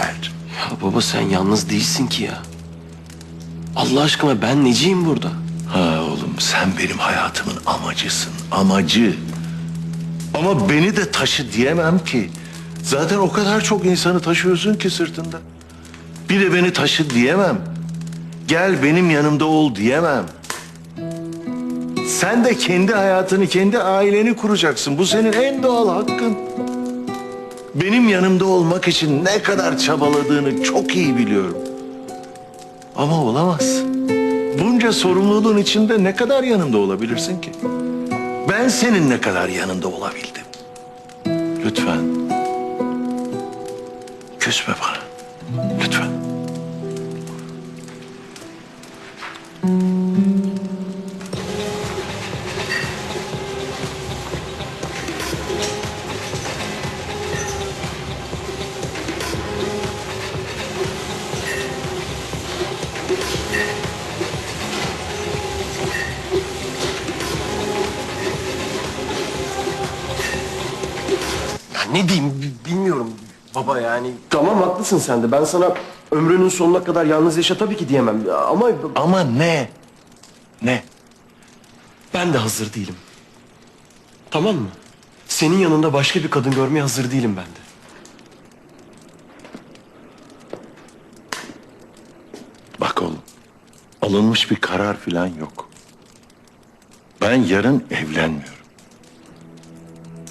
Yeter. Ya baba sen yalnız değilsin ki ya. Allah aşkına ben neciyim burada? Ha oğlum sen benim hayatımın amacısın. Amacı. Ama beni de taşı diyemem ki. Zaten o kadar çok insanı taşıyorsun ki sırtında. Bir de beni taşı diyemem. Gel benim yanımda ol diyemem. Sen de kendi hayatını, kendi aileni kuracaksın. Bu senin en doğal hakkın. Benim yanımda olmak için ne kadar çabaladığını çok iyi biliyorum. Ama olamazsın. Bunca sorumluluğun içinde ne kadar yanımda olabilirsin ki? Ben senin ne kadar yanında olabildim. Lütfen. Küsme bana. Lütfen. Yani. Tamam haklısın sen de. Ben sana ömrünün sonuna kadar yalnız yaşa tabii ki diyemem. Ama Ama ne? Ne? ben de hazır değilim. Tamam mı? Senin yanında başka bir kadın görmeye hazır değilim ben de. Bak oğlum. Alınmış bir karar falan yok. Ben yarın evlenmiyorum.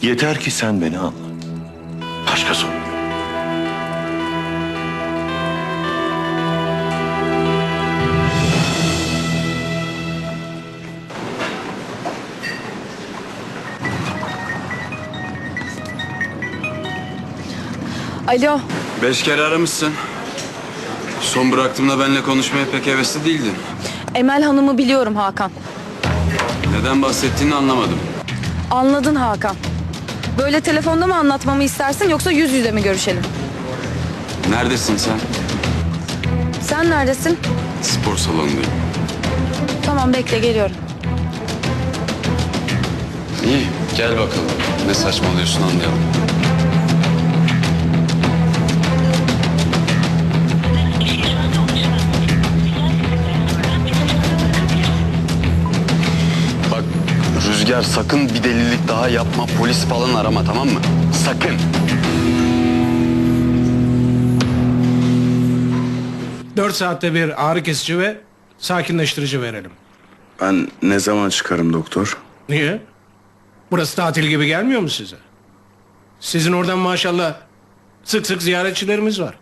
Yeter ki sen beni anla. Başka sorun Alo, Beş kere aramışsın. Son bıraktığımda benimle konuşmaya pek hevesli değildin. Emel Hanım'ı biliyorum Hakan. Neden bahsettiğini anlamadım. Anladın Hakan. Böyle telefonda mı anlatmamı istersin yoksa yüz yüze mi görüşelim? Neredesin sen? Sen neredesin? Spor salonundayım. Tamam bekle geliyorum. İyi, gel bakalım. Ne saçmalıyorsun anlayalım. Sakın bir delilik daha yapma. Polis falan arama tamam mı? Sakın. Dört saatte bir ağrı kesici ve sakinleştirici verelim. Ben ne zaman çıkarım doktor? Niye? Burası tatil gibi gelmiyor mu size? Sizin oradan maşallah sık sık ziyaretçilerimiz var.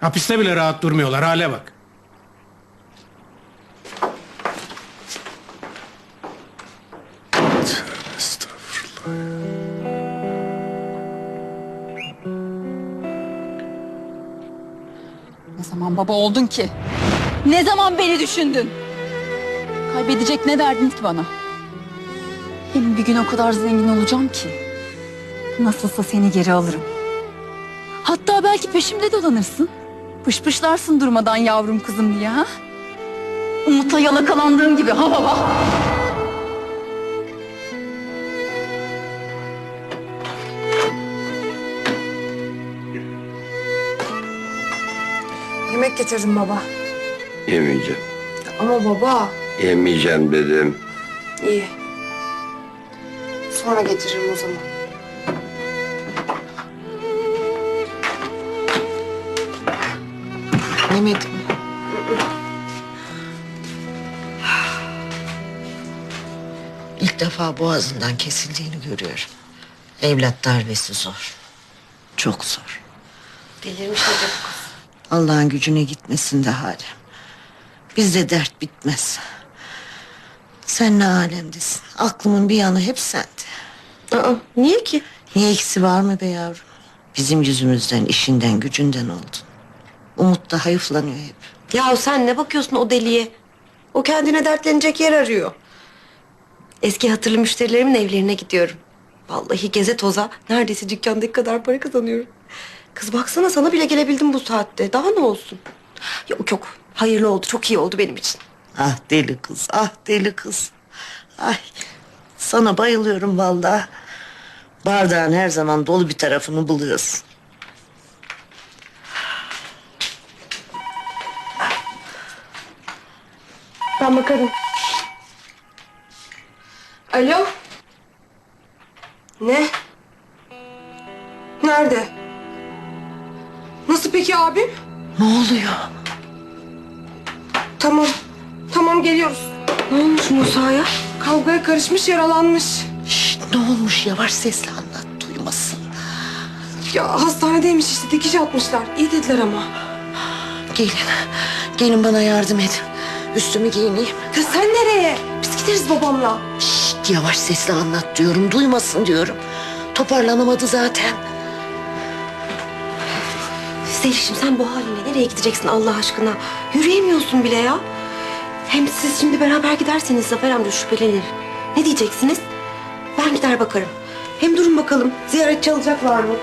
Hapiste bile rahat durmuyorlar hale bak. Baba oldun ki? Ne zaman beni düşündün? Kaybedecek ne derdin ki bana? Benim bir gün o kadar zengin olacağım ki. Nasılsa seni geri alırım. Hatta belki peşimde dolanırsın. Pışpışlarsın durmadan yavrum kızım diye ha? Umut'la yalakalandığım gibi ha baba. Yemek getirdim baba. Yemeyeceğim. Ama baba Yemeyeceğim dedim. iyi. Sonra getiririm o zaman. Yemedim. İlk defa boğazından kesildiğini görüyorum. Evlat darbesi zor. Çok zor. Delirmiş olacak. Allah'ın gücüne gitmesin de hali. Bizde dert bitmez. Sen ne alemdesin? Aklımın bir yanı hep sende. Aa, niye ki? Niye eksi var mı be yavrum? Bizim yüzümüzden, işinden, gücünden oldun. Umut da hayıflanıyor hep. Ya sen ne bakıyorsun o deliye? O kendine dertlenecek yer arıyor. Eski hatırlı müşterilerimin evlerine gidiyorum. Vallahi geze toza neredeyse dükkandaki kadar para kazanıyorum. Kız baksana sana bile gelebildim bu saatte. Daha ne olsun? Yok yok. Hayırlı oldu. Çok iyi oldu benim için. Ah deli kız, ah deli kız. Ay sana bayılıyorum vallahi. Bardağın her zaman dolu bir tarafını buluyorsun. Ben bakarım. Alo? Ne? Nerede? Nasıl peki abim? Ne oluyor? Tamam. Tamam geliyoruz. Ne olmuş Musa'ya? Kavgaya karışmış yaralanmış. Şşt, ne olmuş yavaş sesle anlat duymasın. Ya hastanedeymiş işte dikiş atmışlar. İyi dediler ama. Gelin. Gelin bana yardım edin. Üstümü giyineyim. Kız sen nereye? Biz gideriz babamla. Şşt, yavaş sesle anlat diyorum. Duymasın diyorum. Toparlanamadı zaten. Zeliş'im sen bu haline nereye gideceksin Allah aşkına? Yürüyemiyorsun bile ya. Hem siz şimdi beraber giderseniz Zafer amca şüphelenir. Ne diyeceksiniz? Ben gider bakarım. Hem durun bakalım ziyaretçi alacaklar mı?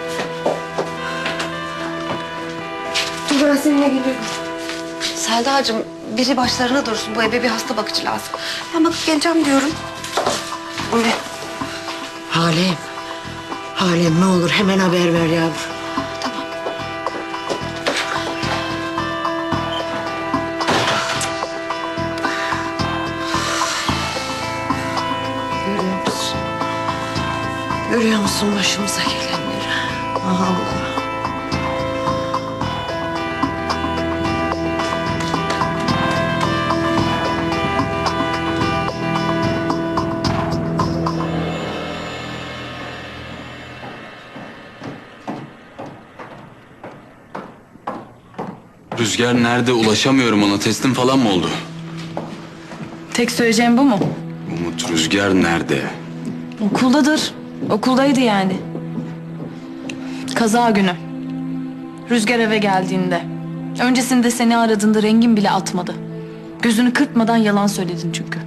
Dur ben seninle geliyorum. Selda'cığım biri başlarına dursun. Bu eve bir hasta bakıcı lazım. Ben bakıp geleceğim diyorum. Öyle. Halem. Halem ne olur hemen haber ver yavrum. Görüyor musun başımıza gelenleri? Ah Allah. Rüzgar nerede ulaşamıyorum ona teslim falan mı oldu? Tek söyleyeceğim bu mu? Umut Rüzgar nerede? Okuldadır. Okuldaydı yani. Kaza günü. Rüzgar eve geldiğinde. Öncesinde seni aradığında rengin bile atmadı. Gözünü kırpmadan yalan söyledin çünkü.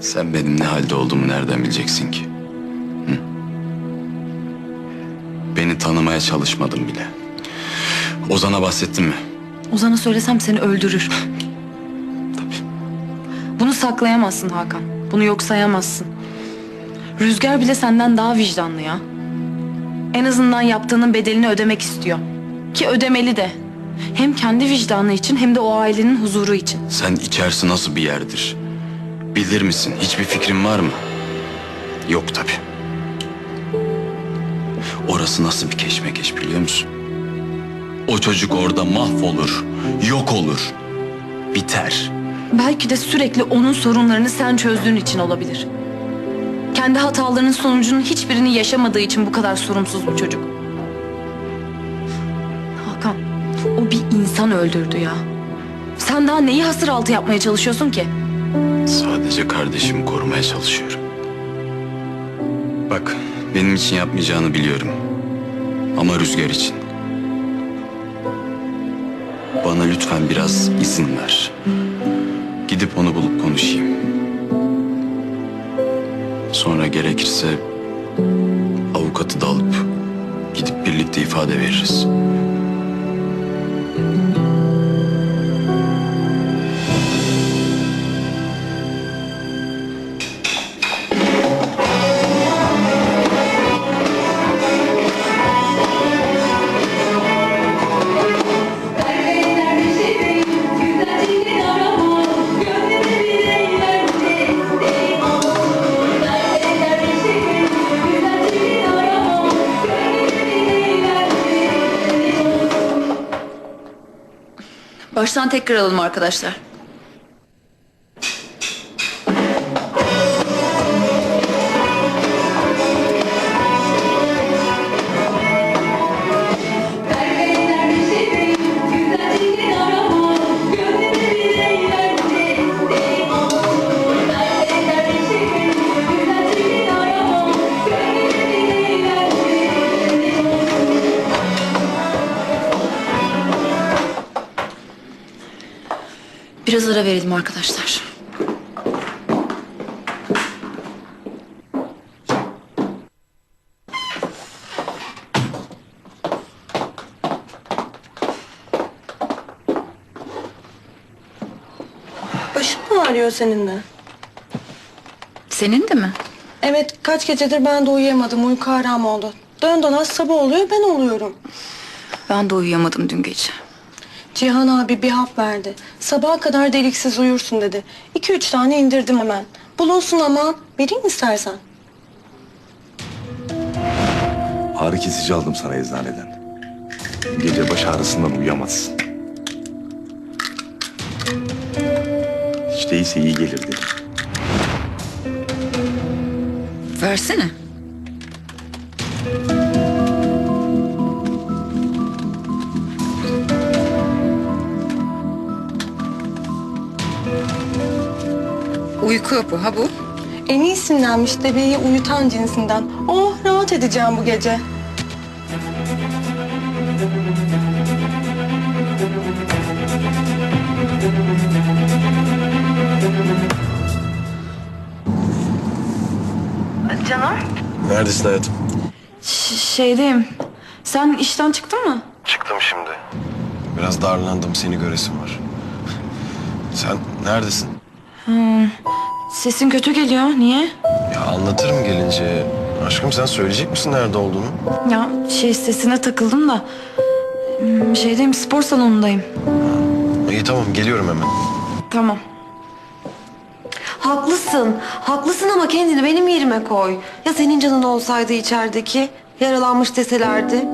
Sen benim ne halde olduğumu nereden bileceksin ki? Hı? Beni tanımaya çalışmadın bile. Ozan'a bahsettin mi? Ozan'a söylesem seni öldürür. Bunu saklayamazsın Hakan. Bunu yok sayamazsın. Rüzgar bile senden daha vicdanlı ya. En azından yaptığının bedelini ödemek istiyor. Ki ödemeli de. Hem kendi vicdanı için hem de o ailenin huzuru için. Sen içerisi nasıl bir yerdir? Bilir misin? Hiçbir fikrin var mı? Yok tabii. Orası nasıl bir keşmekeş biliyor musun? O çocuk orada mahvolur, yok olur, biter. Belki de sürekli onun sorunlarını sen çözdüğün için olabilir. Kendi hatalarının sonucunun hiçbirini yaşamadığı için bu kadar sorumsuz bu çocuk. Hakan, o bir insan öldürdü ya. Sen daha neyi hasır altı yapmaya çalışıyorsun ki? Sadece kardeşimi korumaya çalışıyorum. Bak, benim için yapmayacağını biliyorum. Ama Rüzgar için. Bana lütfen biraz izin ver. Gidip onu bulup konuşayım. Sonra gerekirse avukatı da alıp gidip birlikte ifade veririz. Baştan tekrar alalım arkadaşlar. Biraz ara verelim arkadaşlar. Başın mı ağrıyor senin de? Senin de mi? Evet kaç gecedir ben de uyuyamadım. Uyku haram oldu. Dön az sabah oluyor ben oluyorum. Ben de uyuyamadım dün gece. Cihan abi bir hap verdi. Sabaha kadar deliksiz uyursun dedi. İki üç tane indirdim hemen. Bulunsun ama vereyim istersen. Ağrı kesici aldım sana eczaneden. Gece baş ağrısından uyuyamazsın. Hiç değilse iyi gelir dedim. Versene. Uyku hapı ha bu. En iyisindenmiş bebeği uyutan cinsinden. Oh rahat edeceğim bu gece. Neredesin hayatım? Ş- şeydeyim. Sen işten çıktın mı? Çıktım şimdi. Biraz darlandım seni göresim var. Sen neredesin? Sesin kötü geliyor. Niye? Ya anlatırım gelince. Aşkım sen söyleyecek misin nerede olduğunu? Ya şey sesine takıldım da. Hmm, Şeydeyim spor salonundayım. İyi tamam geliyorum hemen. Tamam. Haklısın. Haklısın ama kendini benim yerime koy. Ya senin canın olsaydı içerideki? Yaralanmış deselerdi.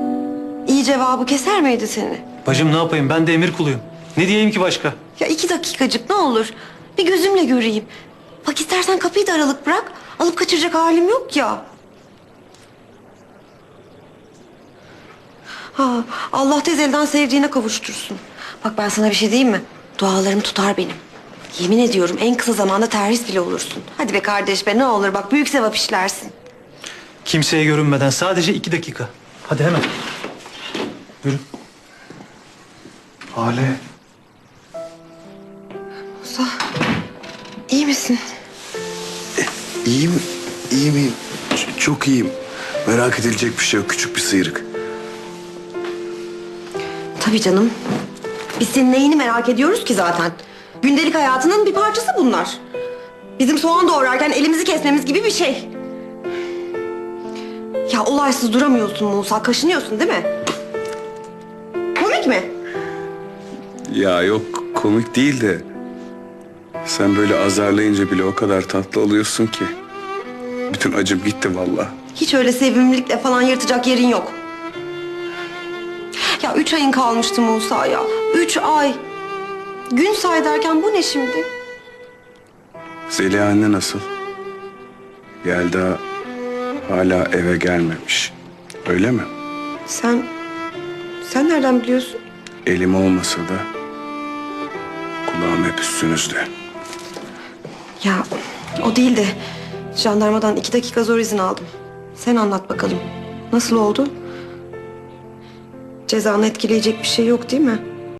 İyi cevabı keser miydi seni? Bacım ne yapayım ben de emir kuluyum. Ne diyeyim ki başka? Ya iki dakikacık ne olur. Bir gözümle göreyim. Bak istersen kapıyı da aralık bırak. Alıp kaçıracak halim yok ya. Ha, Allah tez elden sevdiğine kavuştursun. Bak ben sana bir şey diyeyim mi? Dualarım tutar benim. Yemin ediyorum en kısa zamanda terhis bile olursun. Hadi be kardeş be ne olur bak büyük sevap işlersin. Kimseye görünmeden sadece iki dakika. Hadi hemen. Yürü. Hale. Misin? İyiyim, iyi miyim? Ç- çok iyiyim. Merak edilecek bir şey yok. Küçük bir sıyrık. Tabii canım. Biz senin neyini merak ediyoruz ki zaten? Gündelik hayatının bir parçası bunlar. Bizim soğan doğrarken elimizi kesmemiz gibi bir şey. Ya olaysız duramıyorsun Musa, kaşınıyorsun değil mi? Komik mi? Ya yok komik değil de sen böyle azarlayınca bile o kadar tatlı oluyorsun ki. Bütün acım gitti vallahi. Hiç öyle sevimlilikle falan yırtacak yerin yok. Ya üç ayın kalmıştı Musa ya. Üç ay. Gün say derken bu ne şimdi? Zeliha anne nasıl? Yelda hala eve gelmemiş. Öyle mi? Sen... Sen nereden biliyorsun? Elim olmasa da kulağım hep üstünüzde. Ya o değil de jandarmadan iki dakika zor izin aldım. Sen anlat bakalım. Nasıl oldu? Cezanı etkileyecek bir şey yok değil mi?